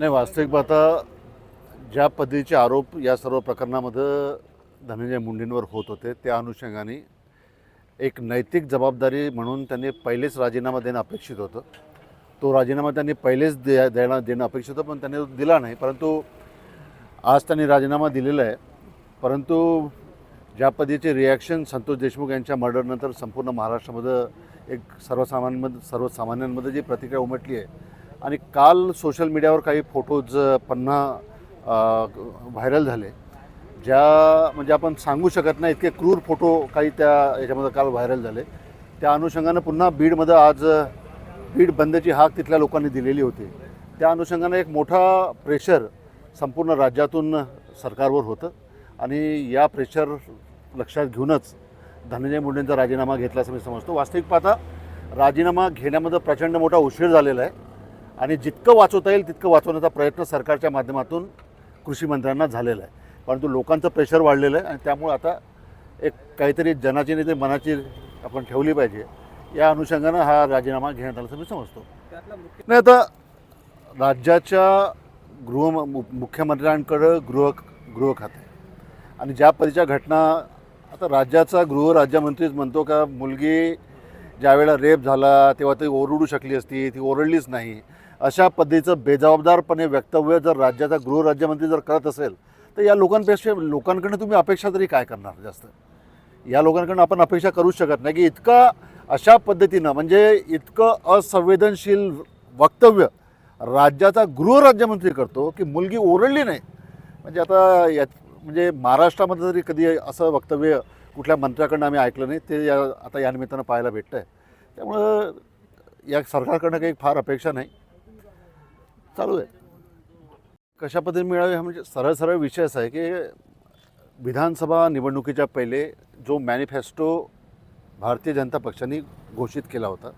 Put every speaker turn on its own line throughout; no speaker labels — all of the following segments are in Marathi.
नाही वास्तविक पाहता ज्या पद्धतीचे आरोप या सर्व प्रकरणामध्ये धनंजय मुंडेंवर होत होते त्या अनुषंगाने एक नैतिक जबाबदारी म्हणून त्यांनी पहिलेच राजीनामा देणं अपेक्षित होतं. तो राजीनामा त्यांनी पहिलेच दे देणं देणं अपेक्षित होतं पण त्यांनी तो दिला नाही. परंतु आज त्यांनी राजीनामा दिलेला आहे. परंतु ज्या पद्धतीचे रिॲक्शन संतोष देशमुख यांच्या मर्डरनंतर संपूर्ण महाराष्ट्रामध्ये एक सर्वसामान्यांमध्ये सर्वसामान्यांमध्ये जी प्रतिक्रिया उमटली आहे आणि काल सोशल मीडियावर काही फोटोज पुन्हा व्हायरल झाले ज्या म्हणजे आपण सांगू शकत नाही इतके क्रूर फोटो काही त्या याच्यामध्ये काल व्हायरल झाले. त्या अनुषंगानं पुन्हा बीडमध्ये आज बीड बंदची हाक तिथल्या लोकांनी दिलेली होती. त्या अनुषंगानं एक मोठा प्रेशर संपूर्ण राज्यातून सरकारवर होतं आणि या प्रेशर लक्षात घेऊनच धनंजय मुंडेंचा राजीनामा घेतला असं मी समजतो. वास्तविक पाहता राजीनामा घेण्यामध्ये प्रचंड मोठा उशीर झालेला आहे. आणि जितकं वाचवता येईल तितकं वाचवण्याचा प्रयत्न सरकारच्या माध्यमातून कृषी मंत्र्यांना झालेला आहे. परंतु लोकांचं प्रेशर वाढलेलं आहे आणि त्यामुळे आता एक काहीतरी जनाची नाही मनाची आपण ठेवली पाहिजे. या अनुषंगानं हा राजीनामा घेण्यात आला असं मी समजतो. नाही आता राज्याच्या गृह मु- मुख्यमंत्र्यांकडं गृह गृह खाते. आहे. आणि ज्या परीच्या घटना आता राज्याचा गृह राज्यमंत्रीच म्हणतो का मुलगी ज्यावेळेला रेप झाला तेव्हा ती ओरडू शकली असती ती ओरडलीच नाही. अशा पद्धतीचं बेजबाबदारपणे वक्तव्य जर राज्याचा गृहराज्यमंत्री जर करत असेल तर या लोकांपेक्षा लोकांकडनं तुम्ही अपेक्षा तरी काय करणार जास्त? या लोकांकडनं आपण अपेक्षा करूच शकत नाही की इतका अशा पद्धतीनं म्हणजे इतकं असंवेदनशील वक्तव्य राज्याचा गृहराज्यमंत्री करतो की मुलगी ओरडली नाही. म्हणजे आता या म्हणजे महाराष्ट्रामध्ये तरी कधी असं वक्तव्य कुठल्या मंत्र्याकडनं आम्ही ऐकलं नाही ते या आता या निमित्तानं पाहायला भेटतं आहे त्यामुळं या सरकारकडनं काही फार अपेक्षा नाही. चालू आहे. कशा पद्धतीने मिळावे हा म्हणजे सरळ सरळ विषय असा आहे की विधानसभा निवडणुकीच्या पहिले जो मॅनिफेस्टो भारतीय जनता पक्षाने घोषित केला होता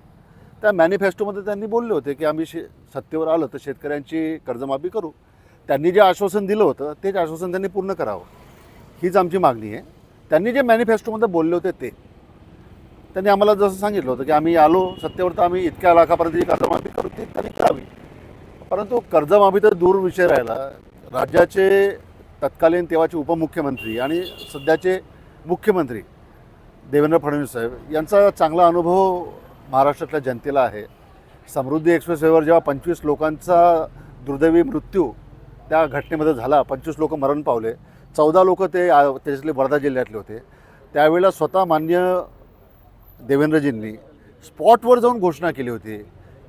त्या मॅनिफेस्टोमध्ये त्यांनी बोलले होते की आम्ही शे सत्तेवर आलं तर शेतकऱ्यांची कर्जमाफी करू. त्यांनी जे आश्वासन दिलं होतं तेच आश्वासन त्यांनी पूर्ण करावं. हीच आमची मागणी आहे. त्यांनी जे मॅनिफेस्टोमध्ये बोलले होते ते त्यांनी आम्हाला जसं सांगितलं होतं की आम्ही आलो सत्तेवर तर आम्ही इतक्या लाखापर्यंत कर्जमाफी करू ती त्यांनी करावी. परंतु कर्जमाफी तर दूर विषय राहिला. राज्याचे तत्कालीन तेव्हाचे उपमुख्यमंत्री आणि सध्याचे मुख्यमंत्री देवेंद्र फडणवीस साहेब यांचा चांगला अनुभव महाराष्ट्रातल्या जनतेला आहे. समृद्धी एक्सप्रेसवेवर जेव्हा पंचवीस लोकांचा दुर्दैवी मृत्यू त्या घटनेमध्ये झाला पंचवीस लोक मरण पावले. चौदा लोक ते त्याच्यातले वर्धा जिल्ह्यातले होते. त्यावेळेला स्वतः मान्य देवेंद्रजींनी स्पॉटवर जाऊन घोषणा केली होती.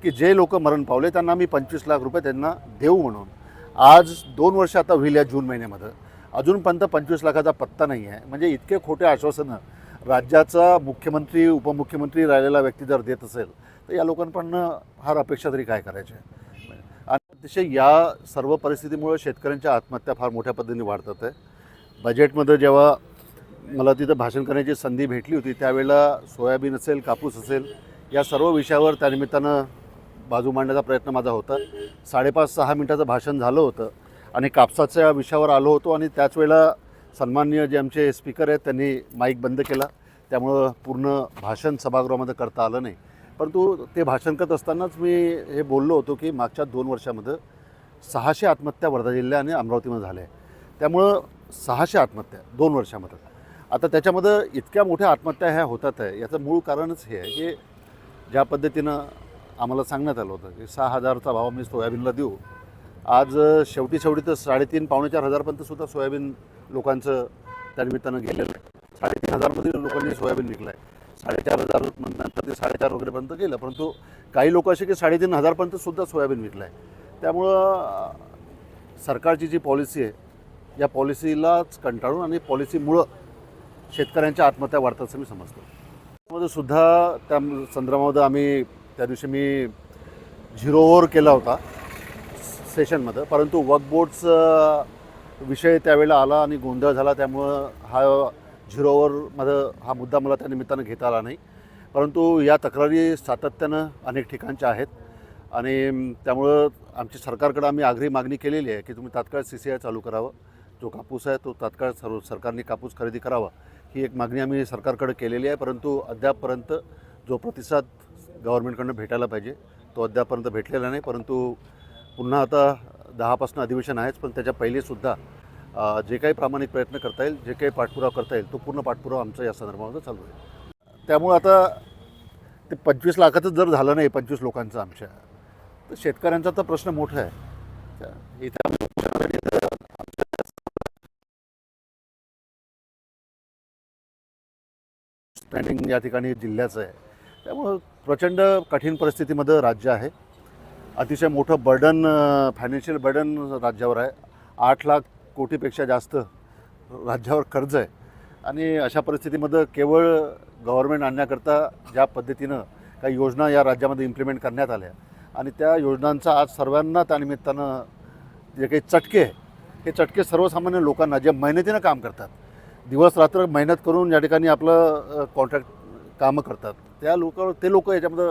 की जे लोक मरण पावले त्यांना मी पंचवीस लाख रुपये त्यांना देऊ म्हणून. आज दोन वर्ष आता होईल या जून महिन्यामध्ये. अजूनपर्यंत पंचवीस लाखाचा पत्ता नाही आहे. म्हणजे इतके खोटे आश्वासनं राज्याचा मुख्यमंत्री उपमुख्यमंत्री राहिलेला व्यक्ती जर देत असेल तर या लोकांकडनं फार अपेक्षा तरी काय करायची? आणि अतिशय या सर्व परिस्थितीमुळे शेतकऱ्यांच्या आत्महत्या फार मोठ्या पद्धतीने वाढतात आहे. बजेटमध्ये जेव्हा मला तिथं भाषण करण्याची संधी भेटली होती त्यावेळेला सोयाबीन असेल कापूस असेल या सर्व विषयावर त्यानिमित्तानं बाजू मांडण्याचा प्रयत्न माझा होता. साडेपाच सहा मिनटाचं भाषण झालं होतं आणि कापसाच्या विषयावर आलो होतो आणि त्याच वेळेला सन्माननीय जे आमचे स्पीकर आहेत त्यांनी माईक बंद केला. त्यामुळं पूर्ण भाषण सभागृहामध्ये करता आलं नाही. परंतु ते भाषण करत असतानाच मी हे बोललो होतो की मागच्या दोन वर्षामध्ये सहाशे आत्महत्या वर्धा जिल्ह्या आणि अमरावतीमध्ये झाल्या आहे त्यामुळं सहाशे आत्महत्या दोन वर्षामध्ये. आता त्याच्यामध्ये इतक्या मोठ्या आत्महत्या ह्या होतात आहे याचं मूळ कारणच हे आहे की ज्या पद्धतीनं आम्हाला सांगण्यात आलं होतं की सहा हजारचा भाव मी सोयाबीनला देऊ. आज शेवटी शेवटी तर साडेतीन पावणे चार हजारपर्यंत सुद्धा सोयाबीन लोकांचं त्यानिमित्तानं गेलेलं आहे. साडेतीन हजारमध्ये लोकांनी सोयाबीन विकलं आहे साडेचार हजार नंतर ते साडेचार वगैरेपर्यंत गेलं. परंतु काही लोक असे की साडेतीन हजारपर्यंत सुद्धा सोयाबीन विकलं आहे त्यामुळं सरकारची जी पॉलिसी आहे या पॉलिसीलाच कंटाळून आणि पॉलिसीमुळं शेतकऱ्यांच्या आत्महत्या वाढतात असं मी समजतो. त्यामध्ये सुद्धा त्या संदर्भामध्ये आम्ही त्या दिवशी मी झिरो ओव्हर केला होता सेशनमध्ये परंतु वर्कबोर्डचं विषय त्यावेळेला आला आणि गोंधळ झाला त्यामुळं हा झिरो ओव्हरमध्ये हा मुद्दा मला त्या निमित्तानं घेता आला नाही. परंतु या तक्रारी सातत्यानं अनेक ठिकाणच्या आहेत आणि त्यामुळं आमची सरकारकडं आम्ही आग्रही मागणी केलेली आहे की तुम्ही तात्काळ सी सी आय चालू करावं. जो कापूस आहे तो तात्काळ सर्व सरकारने कापूस खरेदी करावा ही एक मागणी आम्ही सरकारकडे केलेली आहे. परंतु अद्यापपर्यंत जो प्रतिसाद गव्हर्नमेंटकडनं भेटायला पाहिजे. तो अद्यापपर्यंत भेटलेला नाही परंतु पुन्हा आता दहापासून अधिवेशन आहेच पण त्याच्या पहिलेसुद्धा जे काही प्रामाणिक प्रयत्न करता येईल जे काही पाठपुरावा करता येईल तो पूर्ण पाठपुरावा आमचा या संदर्भामध्ये चालू आहे. त्यामुळं आता ते पंचवीस लाखाचं जर झालं नाही पंचवीस लोकांचं आमच्या तर शेतकऱ्यांचा तर प्रश्न मोठा आहे. इथं स्टँडिंग या ठिकाणी जिल्ह्याचं आहे. त्यामुळं प्रचंड कठीण परिस्थितीमध्ये राज्य आहे. अतिशय मोठं बर्डन फायनान्शियल बर्डन राज्यावर आहे. आठ लाख कोटीपेक्षा जास्त राज्यावर कर्ज आहे. आणि अशा परिस्थितीमध्ये केवळ गव्हर्मेंट आणण्याकरता ज्या पद्धतीनं काही योजना या राज्यामध्ये इम्प्लिमेंट करण्यात आल्या आणि त्या योजनांचा आज सर्वांना त्यानिमित्तानं जे काही चटके आहे हे चटके सर्वसामान्य लोकांना जे मेहनतीनं काम करतात दिवस रात्र मेहनत करून या ठिकाणी आपलं कॉन्ट्रॅक्ट कामं करतात. त्या लोक ते लोक याच्यामध्ये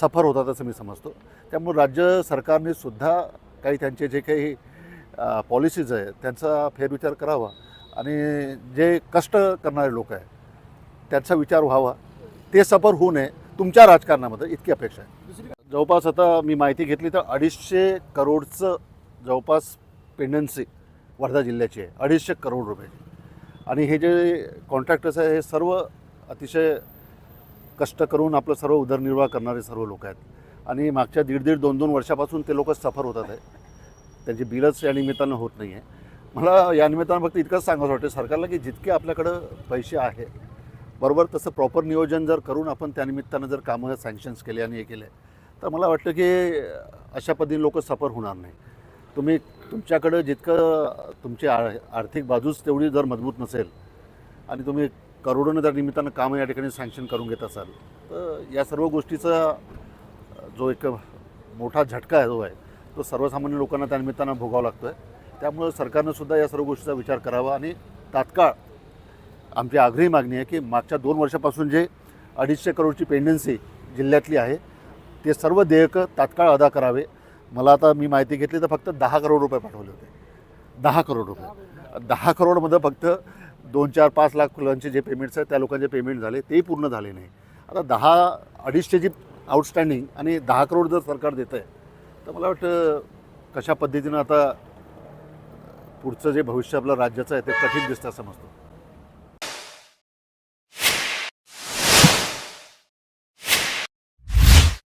सफर होतात असं मी समजतो. त्यामुळे राज्य सरकारने सुद्धा काही त्यांचे जे काही पॉलिसीज आहे त्यांचा फेरविचार करावा आणि जे कष्ट करणारे लोक आहे त्यांचा विचार व्हावा. ते सफर होऊ नये. तुमच्या राजकारणामध्ये इतकी अपेक्षा आहे. जवळपास आता मी माहिती घेतली तर अडीचशे करोडचं जवळपास पेंडन्सी वर्धा जिल्ह्याची आहे. अडीचशे करोड रुपयाची आणि हे जे कॉन्ट्रॅक्टर्स आहे हे सर्व अतिशय कष्ट करून आपलं सर्व उदरनिर्वाह करणारे सर्व लोक आहेत. आणि मागच्या दीड दीड दोन दोन वर्षापासून ते लोक सफर होतात आहे. त्यांची बिलच या निमित्तानं होत नाही आहे. मला या निमित्तानं फक्त इतकंच सांगायचं वाटतं सरकारला की जितके आपल्याकडं पैसे आहे बरोबर तसं प्रॉपर नियोजन जर करून आपण त्यानिमित्तानं जर कामं सँक्शन्स केले आणि हे केले तर मला वाटतं की अशा पद्धतीने लोक सफर होणार नाही. तुम्ही तुमच्याकडं जितकं तुमची आ आर्थिक बाजूच तेवढी जर मजबूत नसेल आणि तुम्ही करोडोनं त्या निमित्तानं कामं या ठिकाणी सँक्शन करून घेत असाल तर या सर्व गोष्टीचा जो एक मोठा झटका आहे जो आहे तो सर्वसामान्य लोकांना त्या निमित्तानं भोगावा लागतो आहे त्यामुळं सरकारनं सुद्धा या सर्व गोष्टीचा विचार करावा आणि तात्काळ आमची आग्रही मागणी आहे की मागच्या दोन वर्षापासून जे अडीचशे करोडची पेंडन्सी जिल्ह्यातली आहे ते सर्व देयकं तात्काळ अदा करावे. मला आता मी माहिती घेतली तर फक्त दहा करोड रुपये पाठवले होते. दहा करोड रुपये. दहा करोडमध्ये फक्त दोन चार पाच लाख फुलांचे जे पेमेंट्स आहेत त्या लोकांचे पेमेंट झाले तेही पूर्ण झाले नाही. आता दहा अडीचशे जी आउटस्टँडिंग आणि दहा करोड जर सरकार देतं आहे तर मला वाटतं कशा पद्धतीनं आता पुढचं जे भविष्य आपलं राज्याचं आहे ते कठीण दिसतं समजतं.